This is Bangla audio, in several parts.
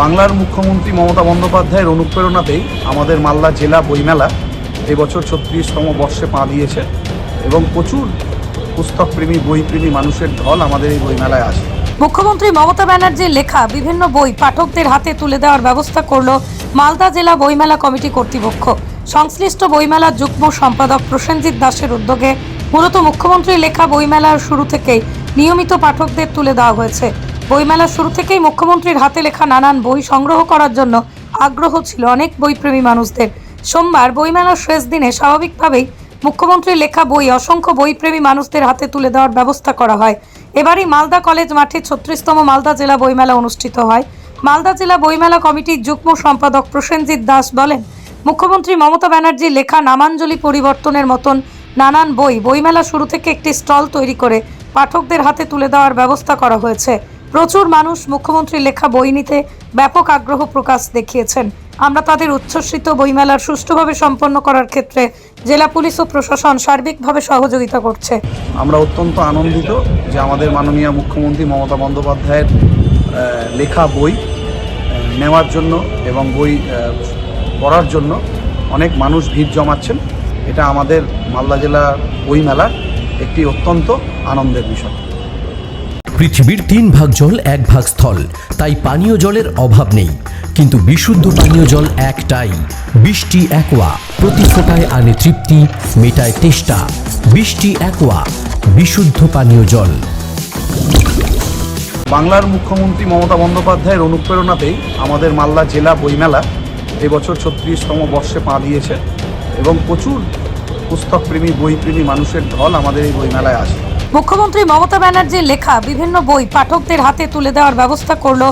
বাংলার মুখ্যমন্ত্রী মমতা বন্দ্যোপাধ্যায়ের অনুপ্রেরণাতেই আমাদের মালদা জেলা বইমেলা এবছর ছত্রিশতম বর্ষে পা দিয়েছে এবং প্রচুর পুস্তকপ্রেমী, বইপ্রেমী মানুষের ঢল আমাদের এই বইমেলায় আসে। মুখ্যমন্ত্রী মমতা ব্যানার্জির লেখা বিভিন্ন বই পাঠকদের হাতে তুলে দেওয়ার ব্যবস্থা করল মালদা জেলা বইমেলা কমিটি কর্তৃপক্ষ। সংশ্লিষ্ট বইমেলার যুগ্ম সম্পাদক প্রসেনজিৎ দাসের উদ্যোগে মূলত মুখ্যমন্ত্রীর লেখা বইমেলার শুরু থেকেই নিয়মিত পাঠকদের তুলে দেওয়া হয়েছে। বইমেলার শুরু থেকেই মুখ্যমন্ত্রীর হাতে লেখা নানান বই সংগ্রহ করার জন্য আগ্রহ ছিল অনেক বইপ্রেমী মানুষদের। সোমবার বইমেলার শেষ দিনে স্বাভাবিকভাবেই মুখ্যমন্ত্রীর লেখা বই অসংখ্য বইপ্রেমী মানুষদের হাতে তুলে দেওয়ার ব্যবস্থা করা হয়। এবারই মালদা কলেজ মাঠে ছত্রিশতম মালদা জেলা বইমেলা অনুষ্ঠিত হয়। মালদা জেলা বইমেলা কমিটির যুগ্ম সম্পাদক প্রসেনজিৎ দাস বলেন, মুখ্যমন্ত্রী মমতা ব্যানার্জি লেখা নামাঞ্জলি পরিবর্তনের মতন নানান বই বইমেলা শুরু থেকে একটি স্টল তৈরি করে পাঠকদের হাতে তুলে দেওয়ার ব্যবস্থা করা হয়েছে। প্রচুর মানুষ মুখ্যমন্ত্রীর লেখা বই নিতে ব্যাপক আগ্রহ প্রকাশ দেখিয়েছেন। আমরা তাদের উচ্ছ্বসিত বইমেলার সুষ্ঠুভাবে সম্পন্ন করার ক্ষেত্রে জেলা পুলিশ ও প্রশাসন সার্বিকভাবে সহযোগিতা করছে। আমরা অত্যন্ত আনন্দিত যে আমাদের মাননীয় মুখ্যমন্ত্রী মমতা বন্দ্যোপাধ্যায়ের লেখা বই নেওয়ার জন্য এবং বই পড়ার জন্য অনেক মানুষ ভিড় জমাচ্ছেন। এটা আমাদের মালদা জেলা বইমেলার একটি অত্যন্ত আনন্দের বিষয়। পৃথিবীর তিন ভাগ জল, এক ভাগ স্থল। তাই পানীয় জলের অভাব নেই। কিন্তু বিশুদ্ধ পানীয় জল একটাই। বৃষ্টি একোয়া। প্রতি ফোটায় আনে তৃপ্তি, মেটায় তেষ্টা। বৃষ্টি একোয়া। বিশুদ্ধ পানীয় জল। বাংলার মুখ্যমন্ত্রী মমতা বন্দ্যোপাধ্যায়ের অনুপ্রেরণাতেই আমাদের মালদা জেলা বইমেলা এবছর ছত্রিশতম বর্ষে পা দিয়েছে এবং প্রচুর পুস্তকপ্রেমী, বইপ্রেমী মানুষের ঢল আমাদের এই বইমেলায় আসে। মুখ্যমন্ত্রী মমতা ব্যানার্জির লেখা বিভিন্ন বই পাঠকদের হাতে তুলে দেওয়ার ব্যবস্থা করল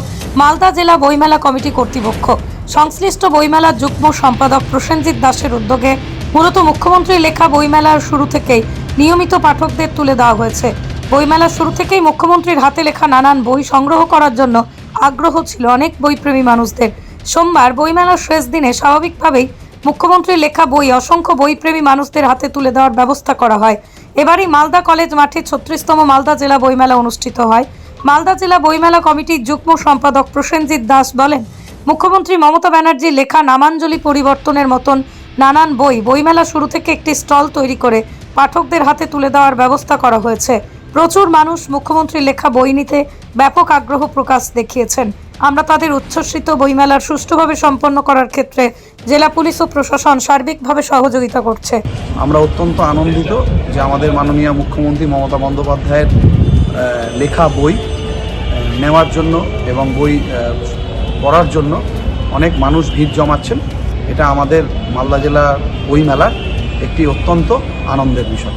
মালদা জেলা বইমেলা কমিটি কর্তৃপক্ষ। সংশ্লিষ্ট বইমেলার যুগ্ম সম্পাদক প্রসেনজিৎ দাসের উদ্যোগে মূলত মুখ্যমন্ত্রীর লেখা বইমেলার শুরু থেকেই নিয়মিত পাঠকদের তুলে দেওয়া হয়েছে। বইমেলার শুরু থেকেই মুখ্যমন্ত্রীর হাতে লেখা নানান বই সংগ্রহ করার জন্য আগ্রহ ছিল অনেক বইপ্রেমী মানুষদের। সোমবার বইমেলার শেষ দিনে স্বাভাবিকভাবেই মুখ্যমন্ত্রীর লেখা বই অসংখ্য বইপ্রেমী মানুষদের হাতে তুলে দেওয়ার ব্যবস্থা করা হয়। এবারই মালদা কলেজ মাঠে ছত্রিশতম মালদা জেলা বইমেলা অনুষ্ঠিত হয়। মালদা জেলা বইমেলা কমিটির যুগ্ম সম্পাদক প্রসেনজিৎ দাস বলেন, মুখ্যমন্ত্রী মমতা ব্যানার্জি লেখা নামাঞ্জলি পরিবর্তনের মতন নানান বই বইমেলা শুরু থেকে একটি স্টল তৈরি করে পাঠকদের হাতে তুলে দেওয়ার ব্যবস্থা করা হয়েছে। প্রচুর মানুষ মুখ্যমন্ত্রীর লেখা বই নিতে ব্যাপক আগ্রহ প্রকাশ দেখিয়েছেন। আমরা তাদের উচ্ছ্বসিত বইমেলার সুষ্ঠুভাবে সম্পন্ন করার ক্ষেত্রে জেলা পুলিশ ও প্রশাসন সার্বিকভাবে সহযোগিতা করছে। আমরা অত্যন্ত আনন্দিত যে আমাদের মাননীয় মুখ্যমন্ত্রী মমতা বন্দ্যোপাধ্যায়ের লেখা বই নেওয়ার জন্য এবং বই পড়ার জন্য অনেক মানুষ ভিড় জমাচ্ছেন। এটা আমাদের মালদা জেলা বইমেলার একটি অত্যন্ত আনন্দের বিষয়।